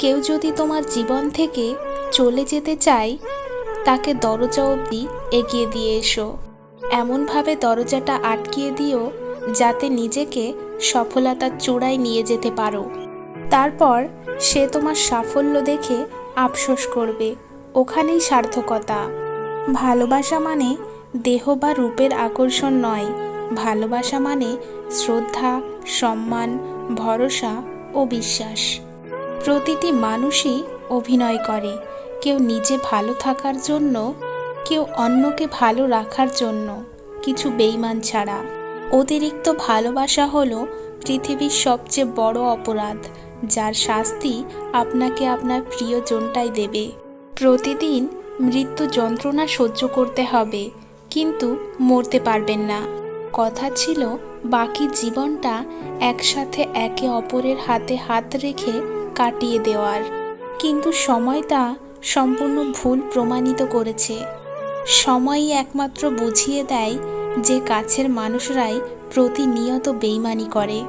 কেউ যদি তোমার জীবন থেকে চলে যেতে চায়, তাকে দরজা অবধি এগিয়ে দিয়ে এসো। এমনভাবে দরজাটা আটকিয়ে দিও, যাতে নিজেকে সফলতার চূড়ায় নিয়ে যেতে পারো। তারপর সে তোমার সাফল্য দেখে আফসোস করবে। ওখানেই সার্থকতা। ভালোবাসা মানে দেহ বা রূপের আকর্ষণ নয়। ভালোবাসা মানে শ্রদ্ধা, সম্মান, ভরসা ও বিশ্বাস। প্রতিটি মানুষই অভিনয় করে। কেউ নিজে ভালো থাকার জন্য, কেউ অন্যকে ভালো রাখার জন্য। কিছু বেইমান ছাড়া। অতিরিক্ত ভালোবাসা হলো পৃথিবীর সবচেয়ে বড় অপরাধ, যার শাস্তি আপনাকে আপনার প্রিয়জনটাই দেবে। প্রতিদিন মৃত্যু যন্ত্রণা সহ্য করতে হবে, কিন্তু মরতে পারবেন না। কথা ছিল, বাকি জীবনটা একসাথে একে অপরের হাতে হাত রেখে কাটিয়ে দেওয়ার। কিন্তু সময় তা সম্পূর্ণ ভুল প্রমাণিত করেছে। সময়ই একমাত্র বুঝিয়ে দেয় যে কাছের মানুষরাই প্রতিনিয়ত বেইমানি করে।